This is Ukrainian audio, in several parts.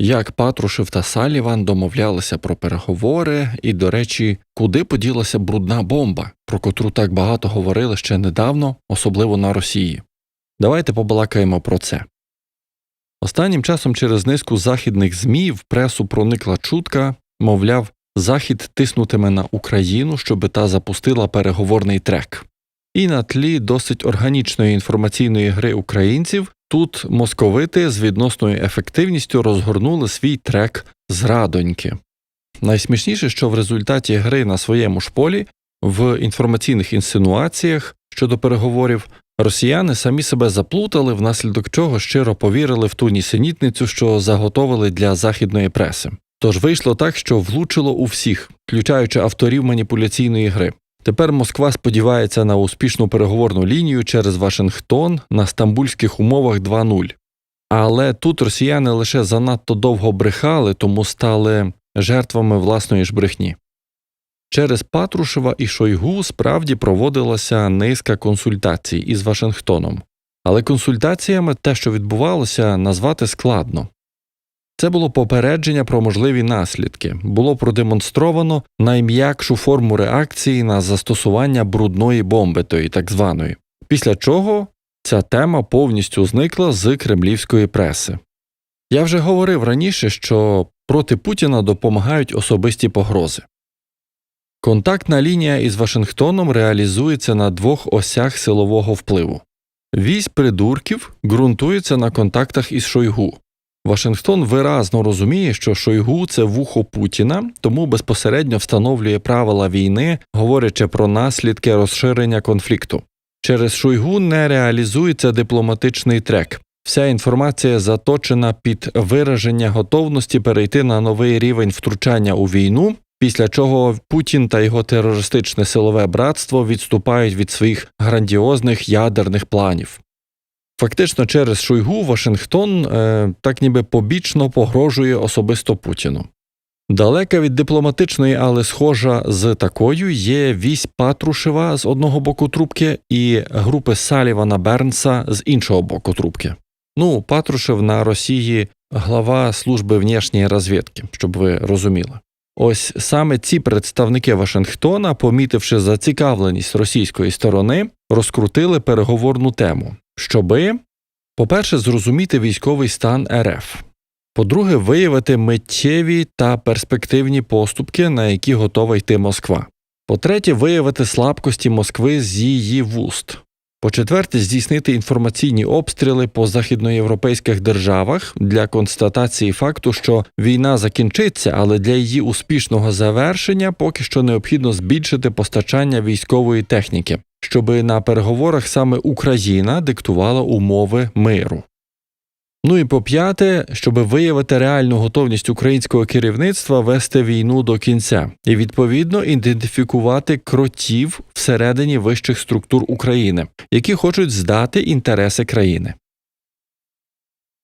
як Патрушев та Саліван домовлялися про переговори, і, до речі, куди поділася брудна бомба, про котру так багато говорили ще недавно, особливо на Росії. Давайте побалакаємо про це. Останнім часом через низку західних ЗМІ в пресу проникла чутка, мовляв, Захід тиснутиме на Україну, щоби та запустила переговорний трек. І на тлі досить органічної інформаційної гри українців тут московити з відносною ефективністю розгорнули свій трек зрадоньки. Найсмішніше, що в результаті гри на своєму ж полі в інформаційних інсинуаціях щодо переговорів росіяни самі себе заплутали, внаслідок чого щиро повірили в ту нісенітницю, що заготовили для західної преси. Тож вийшло так, що влучило у всіх, включаючи авторів маніпуляційної гри. Тепер Москва сподівається на успішну переговорну лінію через Вашингтон на стамбульських умовах 2.0. Але тут росіяни лише занадто довго брехали, тому стали жертвами власної ж брехні. Через Патрушева і Шойгу справді проводилася низка консультацій із Вашингтоном, але консультаціями те, що відбувалося, назвати складно. Це було попередження про можливі наслідки, було продемонстровано найм'якшу форму реакції на застосування брудної бомби, тої так званої, після чого ця тема повністю зникла з кремлівської преси. Я вже говорив раніше, що проти Путіна допомагають особисті погрози. Контактна лінія із Вашингтоном реалізується на двох осях силового впливу. Вісь придурків ґрунтується на контактах із Шойгу. Вашингтон виразно розуміє, що Шойгу це вухо Путіна, тому безпосередньо встановлює правила війни, говорячи про наслідки розширення конфлікту. Через Шойгу не реалізується дипломатичний трек. Вся інформація заточена під вираження готовності перейти на новий рівень втручання у війну, після чого Путін та його терористичне силове братство відступають від своїх грандіозних ядерних планів. Фактично через Шойгу Вашингтон е, так ніби побічно погрожує особисто Путіну. Далека від дипломатичної, але схожа з такою є вісь Патрушева з одного боку трубки і групи Салівана Бернса з іншого боку трубки. Ну, Патрушев на Росії глава служби внішньої розвідки, щоб ви розуміли. Ось саме ці представники Вашингтона, помітивши зацікавленість російської сторони, розкрутили переговорну тему, щоби, по-перше, зрозуміти військовий стан РФ, по-друге, виявити миттєві та перспективні поступки, на які готова йти Москва. По-третє, виявити слабкості Москви з її вуст. По-четверте, здійснити інформаційні обстріли по західноєвропейських державах для констатації факту, що війна закінчиться, але для її успішного завершення поки що необхідно збільшити постачання військової техніки, щоби на переговорах саме Україна диктувала умови миру. Ну і по п'яте, щоб виявити реальну готовність українського керівництва вести війну до кінця і відповідно ідентифікувати кротів всередині вищих структур України, які хочуть здати інтереси країни.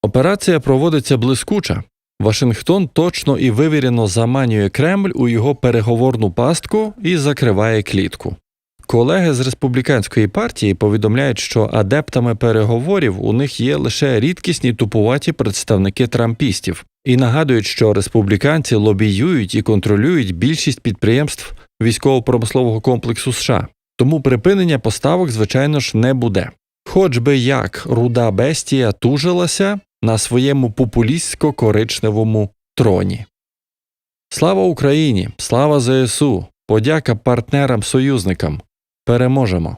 Операція проводиться блискуча. Вашингтон точно і вивірено заманює Кремль у його переговорну пастку і закриває клітку. Колеги з республіканської партії повідомляють, що адептами переговорів у них є лише рідкісні тупуваті представники трампістів, і нагадують, що республіканці лобіюють і контролюють більшість підприємств військово-промислового комплексу США, тому припинення поставок, звичайно ж, не буде. Хоч би як руда бестія тужилася на своєму популістсько-коричневому троні. Слава Україні! Слава ЗСУ! Подяка партнерам-союзникам! Переможемо!